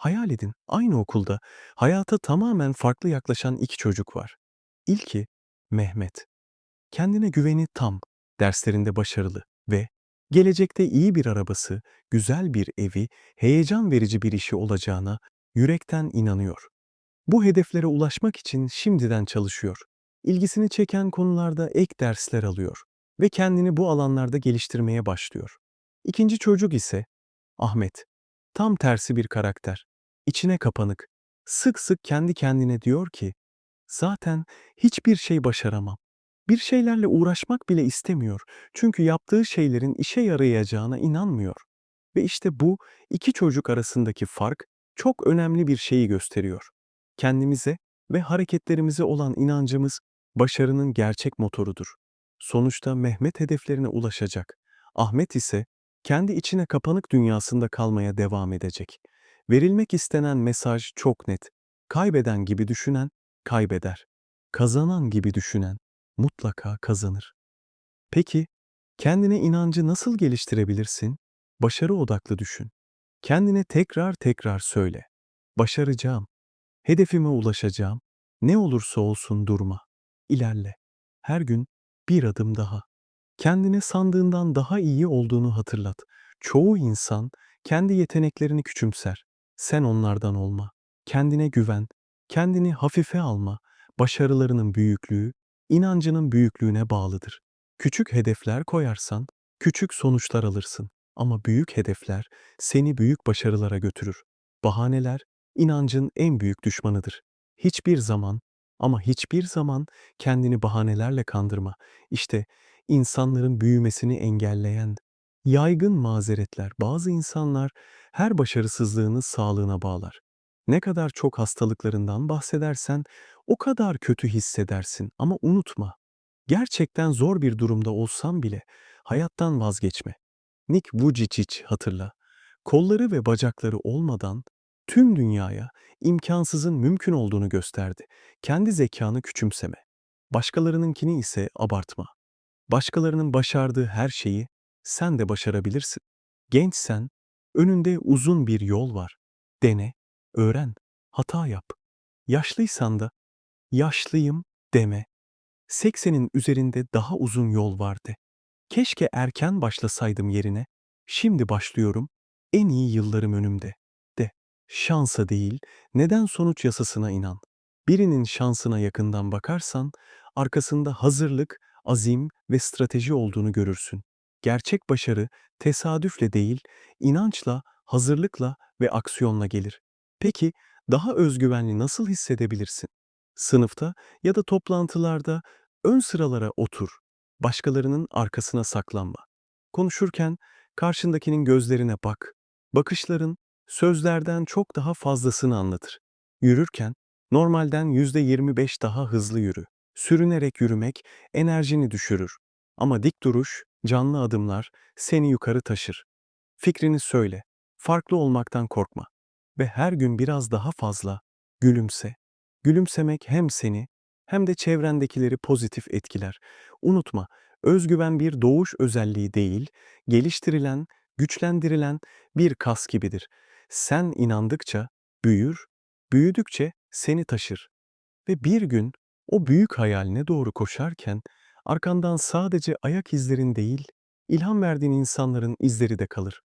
Hayal edin, aynı okulda hayata tamamen farklı yaklaşan iki çocuk var. İlki Mehmet. Kendine güveni tam, derslerinde başarılı ve gelecekte iyi bir arabası, güzel bir evi, heyecan verici bir işi olacağına yürekten inanıyor. Bu hedeflere ulaşmak için şimdiden çalışıyor. İlgisini çeken konularda ek dersler alıyor ve kendini bu alanlarda geliştirmeye başlıyor. İkinci çocuk ise Ahmet. Tam tersi bir karakter. İçine kapanık. Sık sık kendi kendine diyor ki, zaten hiçbir şey başaramam. Bir şeylerle uğraşmak bile istemiyor. Çünkü yaptığı şeylerin işe yarayacağına inanmıyor. Ve işte bu iki çocuk arasındaki fark çok önemli bir şeyi gösteriyor. Kendimize ve hareketlerimize olan inancımız başarının gerçek motorudur. Sonuçta Mehmet hedeflerine ulaşacak. Ahmet ise kendi içine kapanık dünyasında kalmaya devam edecek. Verilmek istenen mesaj çok net. Kaybeden gibi düşünen kaybeder. Kazanan gibi düşünen mutlaka kazanır. Peki, kendine inancı nasıl geliştirebilirsin? Başarı odaklı düşün. Kendine tekrar tekrar söyle. Başaracağım. Hedefime ulaşacağım. Ne olursa olsun durma. İlerle. Her gün bir adım daha. Kendine sandığından daha iyi olduğunu hatırlat. Çoğu insan kendi yeteneklerini küçümser. Sen onlardan olma. Kendine güven. Kendini hafife alma. Başarılarının büyüklüğü, inancının büyüklüğüne bağlıdır. Küçük hedefler koyarsan, küçük sonuçlar alırsın. Ama büyük hedefler seni büyük başarılara götürür. Bahaneler, inancın en büyük düşmanıdır. Hiçbir zaman ama hiçbir zaman kendini bahanelerle kandırma. İşte insanların büyümesini engelleyen yaygın mazeretler. Bazı insanlar her başarısızlığını sağlığına bağlar. Ne kadar çok hastalıklarından bahsedersen o kadar kötü hissedersin ama unutma. Gerçekten zor bir durumda olsam bile hayattan vazgeçme. Nick Vujicic hatırla. Kolları ve bacakları olmadan tüm dünyaya imkansızın mümkün olduğunu gösterdi. Kendi zekanı küçümseme. Başkalarınınkini ise abartma. Başkalarının başardığı her şeyi sen de başarabilirsin. Gençsen, önünde uzun bir yol var. Dene, öğren, hata yap. Yaşlıysan da, yaşlıyım deme. 80'in üzerinde daha uzun yol vardı. Keşke erken başlasaydım yerine. Şimdi başlıyorum. En iyi yıllarım önümde. De. Şansa değil, neden sonuç yasasına inan. Birinin şansına yakından bakarsan, arkasında hazırlık, azim ve strateji olduğunu görürsün. Gerçek başarı tesadüfle değil, inançla, hazırlıkla ve aksiyonla gelir. Peki, daha özgüvenli nasıl hissedebilirsin? Sınıfta ya da toplantılarda ön sıralara otur. Başkalarının arkasına saklanma. Konuşurken karşındakinin gözlerine bak. Bakışların sözlerden çok daha fazlasını anlatır. Yürürken normalden %25 daha hızlı yürü. Sürünerek yürümek enerjini düşürür. Ama dik duruş, canlı adımlar seni yukarı taşır. Fikrini söyle. Farklı olmaktan korkma. Ve her gün biraz daha fazla gülümse. Gülümsemek hem seni hem de çevrendekileri pozitif etkiler. Unutma, özgüven bir doğuş özelliği değil, geliştirilen, güçlendirilen bir kas gibidir. Sen inandıkça büyür, büyüdükçe seni taşır. Ve bir gün o büyük hayaline doğru koşarken arkandan sadece ayak izlerin değil, ilham verdiğin insanların izleri de kalır.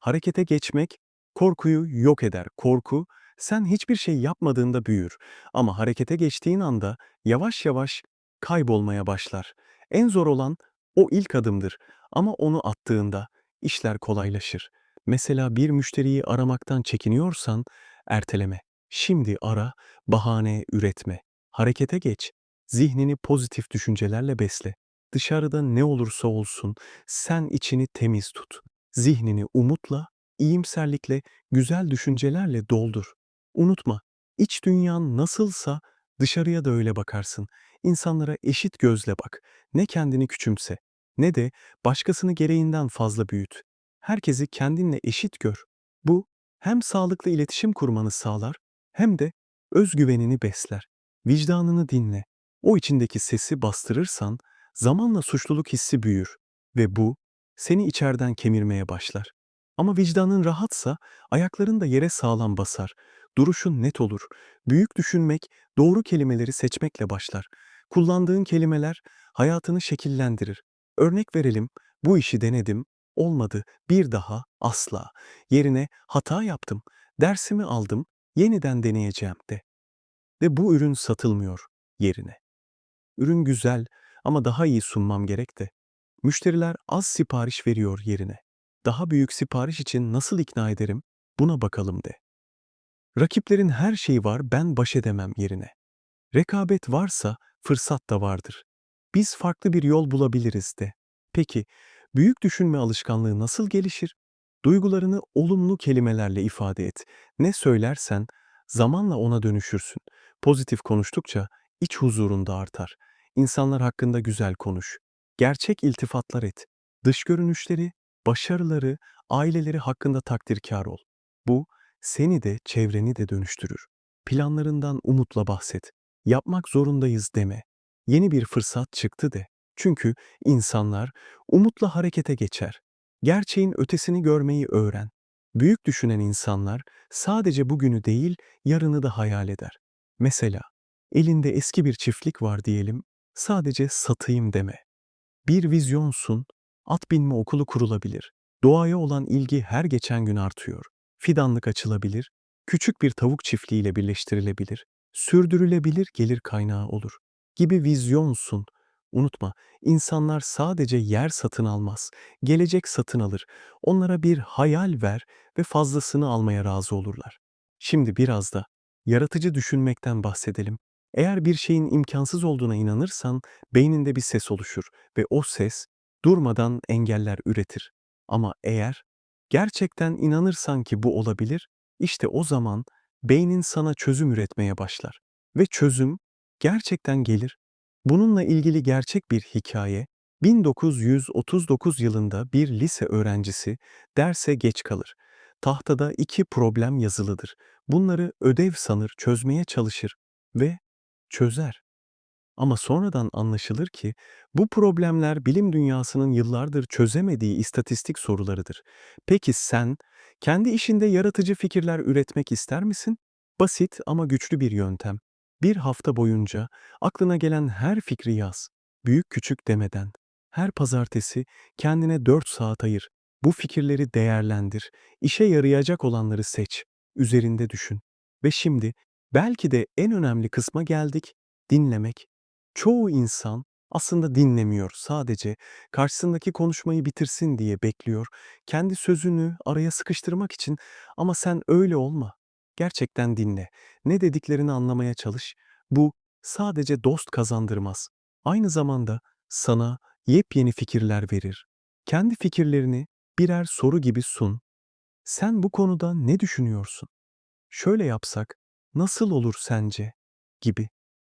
Harekete geçmek korkuyu yok eder. Korku sen hiçbir şey yapmadığında büyür ama harekete geçtiğin anda yavaş yavaş kaybolmaya başlar. En zor olan o ilk adımdır ama onu attığında işler kolaylaşır. Mesela bir müşteriyi aramaktan çekiniyorsan erteleme. Şimdi ara, bahane üretme. Harekete geç. Zihnini pozitif düşüncelerle besle. Dışarıda ne olursa olsun sen içini temiz tut. Zihnini umutla, iyimserlikle, güzel düşüncelerle doldur. Unutma, iç dünyan nasılsa dışarıya da öyle bakarsın. İnsanlara eşit gözle bak. Ne kendini küçümse, ne de başkasını gereğinden fazla büyüt. Herkesi kendinle eşit gör. Bu hem sağlıklı iletişim kurmanı sağlar hem de özgüvenini besler. Vicdanını dinle. O içindeki sesi bastırırsan zamanla suçluluk hissi büyür ve bu seni içeriden kemirmeye başlar. Ama vicdanın rahatsa ayakların da yere sağlam basar. Duruşun net olur. Büyük düşünmek doğru kelimeleri seçmekle başlar. Kullandığın kelimeler hayatını şekillendirir. Örnek verelim, bu işi denedim, olmadı, bir daha, asla. Yerine hata yaptım, dersimi aldım, yeniden deneyeceğim de. Ve bu ürün satılmıyor yerine. Ürün güzel ama daha iyi sunmam gerek de. Müşteriler az sipariş veriyor yerine. Daha büyük sipariş için nasıl ikna ederim? Buna bakalım de. Rakiplerin her şeyi var ben baş edemem yerine. Rekabet varsa fırsat da vardır. Biz farklı bir yol bulabiliriz de. Peki, büyük düşünme alışkanlığı nasıl gelişir? Duygularını olumlu kelimelerle ifade et. Ne söylersen zamanla ona dönüşürsün. Pozitif konuştukça iç huzurun da artar. İnsanlar hakkında güzel konuş. Gerçek iltifatlar et. Dış görünüşleri, başarıları, aileleri hakkında takdirkar ol. Bu seni de çevreni de dönüştürür. Planlarından umutla bahset. Yapmak zorundayız deme. Yeni bir fırsat çıktı de. Çünkü insanlar umutla harekete geçer. Gerçeğin ötesini görmeyi öğren. Büyük düşünen insanlar sadece bugünü değil, yarını da hayal eder. Mesela, elinde eski bir çiftlik var diyelim, sadece satayım deme. Bir vizyonsun, at binme okulu kurulabilir. Doğaya olan ilgi her geçen gün artıyor. Fidanlık açılabilir, küçük bir tavuk çiftliğiyle birleştirilebilir, sürdürülebilir gelir kaynağı olur. Gibi vizyonsun. Unutma, insanlar sadece yer satın almaz, gelecek satın alır. Onlara bir hayal ver ve fazlasını almaya razı olurlar. Şimdi biraz da yaratıcı düşünmekten bahsedelim. Eğer bir şeyin imkansız olduğuna inanırsan beyninde bir ses oluşur ve o ses durmadan engeller üretir. Ama eğer gerçekten inanırsan ki bu olabilir, işte o zaman beynin sana çözüm üretmeye başlar ve çözüm gerçekten gelir. Bununla ilgili gerçek bir hikaye 1939 yılında bir lise öğrencisi derse geç kalır. Tahtada iki problem yazılıdır. Bunları ödev sanır, çözmeye çalışır ve çözer. Ama sonradan anlaşılır ki bu problemler bilim dünyasının yıllardır çözemediği istatistik sorularıdır. Peki sen kendi işinde yaratıcı fikirler üretmek ister misin? Basit ama güçlü bir yöntem. Bir hafta boyunca aklına gelen her fikri yaz. Büyük küçük demeden. Her pazartesi kendine 4 saat ayır. Bu fikirleri değerlendir. İşe yarayacak olanları seç. Üzerinde düşün. Ve şimdi belki de en önemli kısma geldik. Dinlemek. Çoğu insan aslında dinlemiyor. Sadece karşısındaki konuşmayı bitirsin diye bekliyor. Kendi sözünü araya sıkıştırmak için ama sen öyle olma. Gerçekten dinle. Ne dediklerini anlamaya çalış. Bu sadece dost kazandırmaz. Aynı zamanda sana yepyeni fikirler verir. Kendi fikirlerini birer soru gibi sun. Sen bu konuda ne düşünüyorsun? Şöyle yapsak nasıl olur sence? gibi.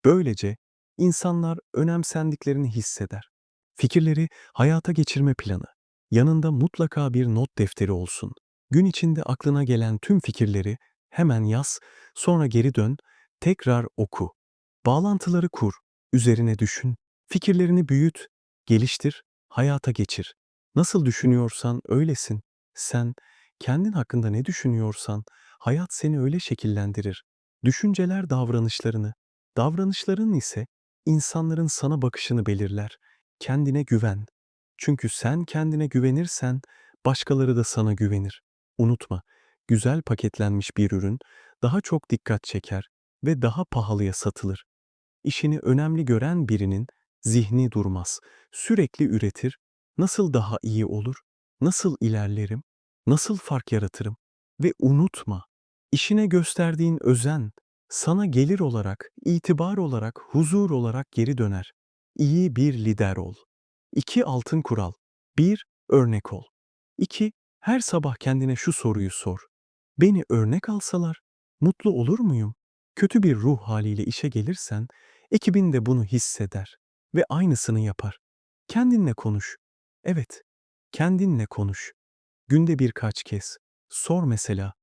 Böylece insanlar önemsendiklerini hisseder. Fikirleri hayata geçirme planı. Yanında mutlaka bir not defteri olsun. Gün içinde aklına gelen tüm fikirleri hemen yaz, sonra geri dön, tekrar oku. Bağlantıları kur, üzerine düşün, fikirlerini büyüt, geliştir, hayata geçir. Nasıl düşünüyorsan öylesin. Sen kendin hakkında ne düşünüyorsan hayat seni öyle şekillendirir. Düşünceler davranışlarını, davranışların ise insanların sana bakışını belirler. Kendine güven. Çünkü sen kendine güvenirsen başkaları da sana güvenir. Unutma, güzel paketlenmiş bir ürün daha çok dikkat çeker ve daha pahalıya satılır. İşini önemli gören birinin zihni durmaz. Sürekli üretir. Nasıl daha iyi olur? Nasıl ilerlerim? Nasıl fark yaratırım? Ve unutma, işine gösterdiğin özen sana gelir olarak, itibar olarak, huzur olarak geri döner. İyi bir lider ol. 2 altın kural. 1 örnek ol. 2 her sabah kendine şu soruyu sor. Beni örnek alsalar mutlu olur muyum? Kötü bir ruh haliyle işe gelirsen ekibin de bunu hisseder ve aynısını yapar. Kendinle konuş. Evet, kendinle konuş. Günde birkaç kez. Sor mesela.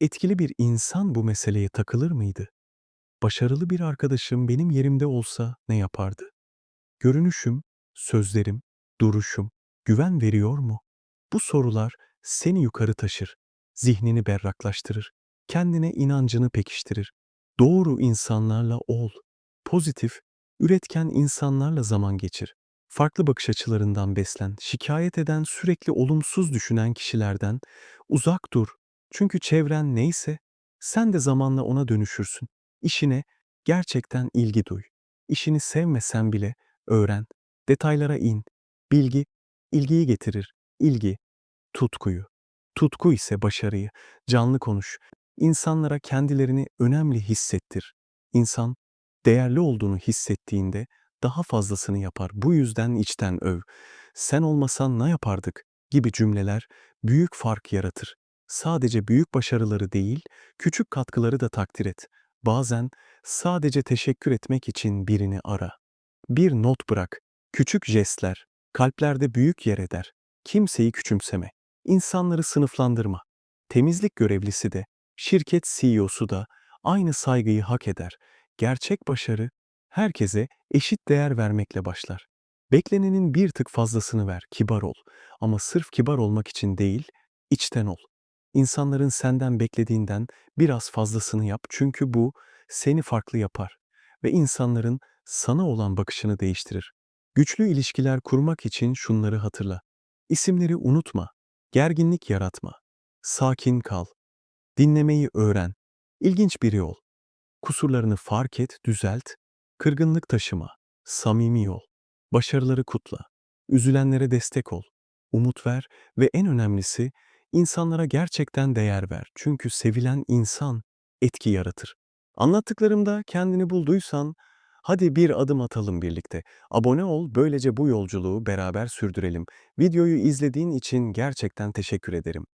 Etkili bir insan bu meseleye takılır mıydı? Başarılı bir arkadaşım benim yerimde olsa ne yapardı? Görünüşüm, sözlerim, duruşum güven veriyor mu? Bu sorular seni yukarı taşır, zihnini berraklaştırır, kendine inancını pekiştirir. Doğru insanlarla ol, pozitif, üretken insanlarla zaman geçir. Farklı bakış açılarından beslen, şikayet eden, sürekli olumsuz düşünen kişilerden uzak dur. Çünkü çevren neyse sen de zamanla ona dönüşürsün. İşine gerçekten ilgi duy. İşini sevmesen bile öğren, detaylara in. Bilgi ilgiyi getirir. İlgi tutkuyu. Tutku ise başarıyı. Canlı konuş. İnsanlara kendilerini önemli hissettir. İnsan değerli olduğunu hissettiğinde daha fazlasını yapar. Bu yüzden içten öv. Sen olmasan ne yapardık gibi cümleler büyük fark yaratır. Sadece büyük başarıları değil, küçük katkıları da takdir et. Bazen sadece teşekkür etmek için birini ara. Bir not bırak. Küçük jestler kalplerde büyük yer eder. Kimseyi küçümseme. İnsanları sınıflandırma. Temizlik görevlisi de, şirket CEO'su da aynı saygıyı hak eder. Gerçek başarı herkese eşit değer vermekle başlar. Beklenenin bir tık fazlasını ver, kibar ol. Ama sırf kibar olmak için değil, içten ol. İnsanların senden beklediğinden biraz fazlasını yap çünkü bu seni farklı yapar ve insanların sana olan bakışını değiştirir. Güçlü ilişkiler kurmak için şunları hatırla. İsimleri unutma, gerginlik yaratma, sakin kal, dinlemeyi öğren, ilginç biri ol, kusurlarını fark et, düzelt, kırgınlık taşıma, samimi ol, başarıları kutla, üzülenlere destek ol, umut ver ve en önemlisi insanlara gerçekten değer ver. Çünkü sevilen insan etki yaratır. Anlattıklarımda kendini bulduysan hadi bir adım atalım birlikte. Abone ol, böylece bu yolculuğu beraber sürdürelim. Videoyu izlediğin için gerçekten teşekkür ederim.